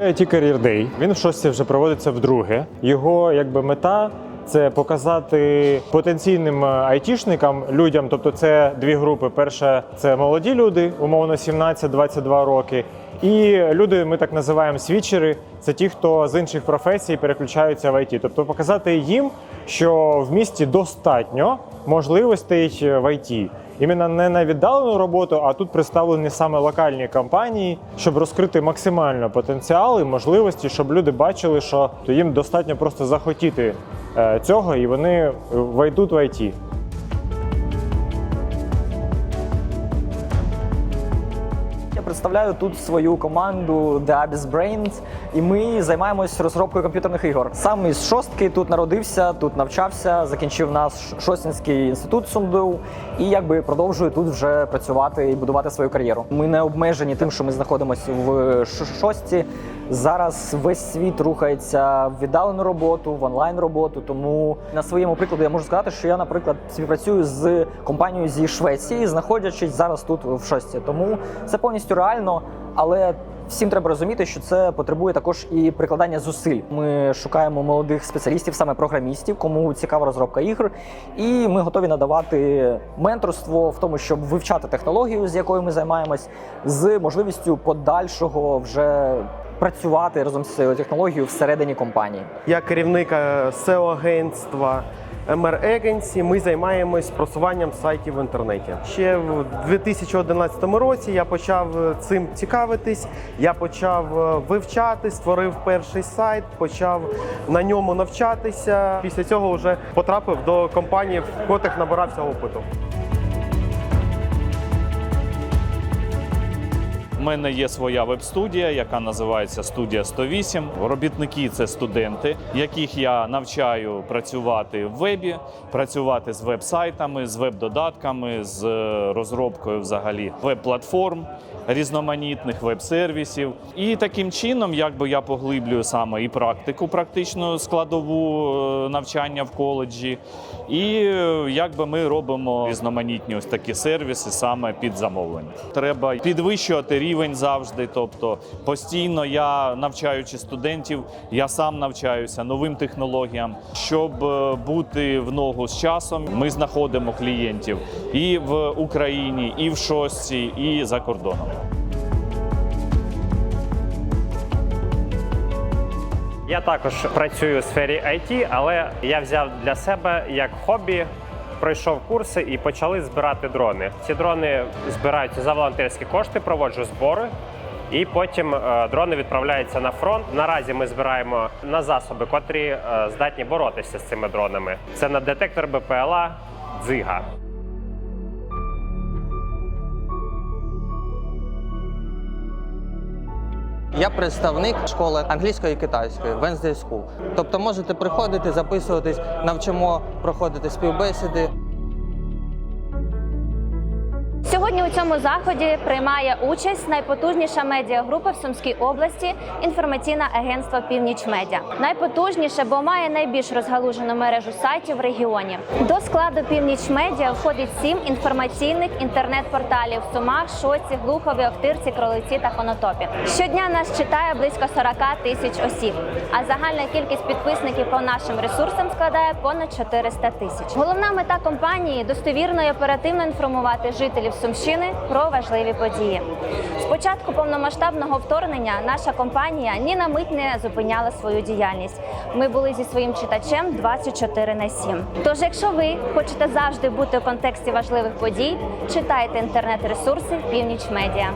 IT Career Day. Він в шості вже проводиться вдруге. Його якби мета. Це показати потенційним е, айтішникам, людям, тобто це дві групи. Перша це молоді люди, умовно 17-22 роки. І люди, ми так називаємо свічери, це ті, хто з інших професій переключаються в ІТ. Тобто показати їм, що в місті достатньо можливостей в ІТ. Іменно не на віддалену роботу, а тут представлені саме локальні компанії, щоб розкрити максимально потенціал і можливості, щоб люди бачили, що то їм достатньо просто захотіти е, цього, і вони войдуть в ІТ. Представляю тут свою команду The Abyss Brains, і ми займаємось розробкою комп'ютерних ігор. Сам із шостки тут народився, тут навчався, закінчив наш Шостінський інститут СумДУ і якби продовжую тут вже працювати і будувати свою кар'єру. Ми не обмежені тим, що ми знаходимося в шості. Зараз весь світ рухається в віддалену роботу, в онлайн роботу. Тому на своєму прикладі я можу сказати, що я, наприклад, співпрацюю з компанією зі Швеції, знаходячись зараз тут в шості. Тому це повністю реально, але. Всім треба розуміти, що це потребує також і прикладання зусиль. Ми шукаємо молодих спеціалістів, саме програмістів, кому цікава розробка ігр, і ми готові надавати менторство в тому, щоб вивчати технологію, з якою ми займаємось, з можливістю подальшого вже працювати разом з цією технологією всередині компанії. Я керівник е, SEO-агентства MR Agency. Ми займаємось просуванням сайтів в інтернеті. Ще в 2011 році я почав е, цим цікавитись. Я почав е, вивчати, створив перший сайт, почав на ньому навчатися. Після цього вже потрапив до компанії, в котрих набирався опиту. Мене є своя веб-студія, яка називається Студія 108. Робітники це студенти, яких я навчаю працювати в вебі, працювати з веб-сайтами, з веб-додатками, з е, розробкою взагалі веб-платформ. Різноманітних веб-сервісів, і таким чином, якби я поглиблюю саме і практику, практичну складову е, навчання в коледжі, і е, якби ми робимо різноманітні ось такі сервіси саме під замовлення. Треба підвищувати рівень завжди. Тобто постійно я навчаючи студентів, я сам навчаюся новим технологіям. Щоб е, бути в ногу з часом, ми знаходимо клієнтів і в Україні, і в шостці, і за кордоном. Я також працюю у сфері IT, але я взяв для себе як хобі. Пройшов курси і почали збирати дрони. Ці дрони збираються за волонтерські кошти, проводжу збори, і потім е, дрони відправляються на фронт. Наразі ми збираємо на засоби, котрі е, здатні боротися з цими дронами. Це на детектор БПЛА дзига. Я представник школи англійської і китайської Wednesday School. Тобто можете приходити, записуватись, навчимо проходити співбесіди. Сьогодні у цьому заході приймає участь найпотужніша медіагрупа в Сумській області інформаційне агентство Північ Медіа. Найпотужніше, бо має найбільш розгалужену мережу сайтів в регіоні. До складу Північ Медіа входить сім інформаційних інтернет-порталів Сумах, Шоці, Глухові, Охтирці, Кролиці та Конотопі. Щодня нас читає близько 40 тисяч осіб, а загальна кількість підписників по нашим ресурсам складає понад 400 тисяч. Головна мета компанії достовірно і оперативно інформувати жителів Сумщини про важливі події. З початку повномасштабного вторгнення наша компанія ні на мить не зупиняла свою діяльність. Ми були зі своїм читачем 24 на 7. Тож, якщо ви хочете завжди бути у контексті важливих подій, читайте інтернет-ресурси Північ Медіа.